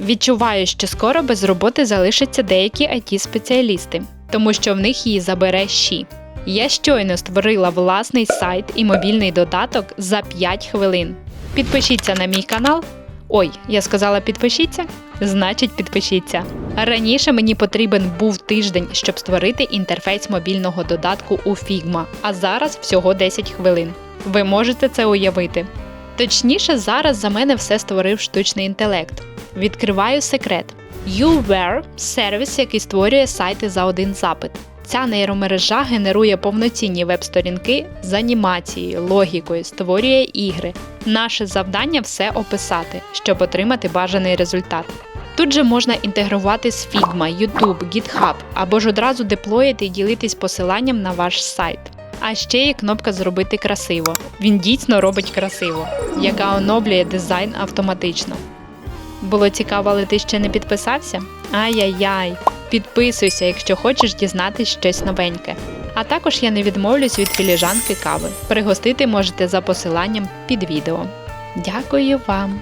Відчуваю, що скоро без роботи залишаться деякі it спеціалісти, тому що в них її забере щі. Я щойно створила власний сайт і мобільний додаток за 5 хвилин. Підпишіться на мій канал. Ой, я сказала підпишіться? Значить, підпишіться. Раніше мені потрібен був тиждень, щоб створити інтерфейс мобільного додатку у Figma, а зараз всього 10 хвилин. Ви можете це уявити. Точніше, зараз за мене все створив штучний інтелект. Відкриваю секрет. YouWare – сервіс, який створює сайти за один запит. Ця нейромережа генерує повноцінні веб-сторінки з анімацією, логікою, створює ігри. Наше завдання все описати, щоб отримати бажаний результат. Тут же можна інтегрувати з Figma, YouTube, GitHub або ж одразу деплоїти і ділитись посиланням на ваш сайт. А ще є кнопка Зробити красиво. Він дійсно робить красиво, яка оновлює дизайн автоматично. Було цікаво, але ти ще не підписався? Ай-яй-яй! Підписуйся, якщо хочеш дізнатись щось новеньке. А також я не відмовлюсь від філіжанки кави. Пригостити можете за посиланням під відео. Дякую вам!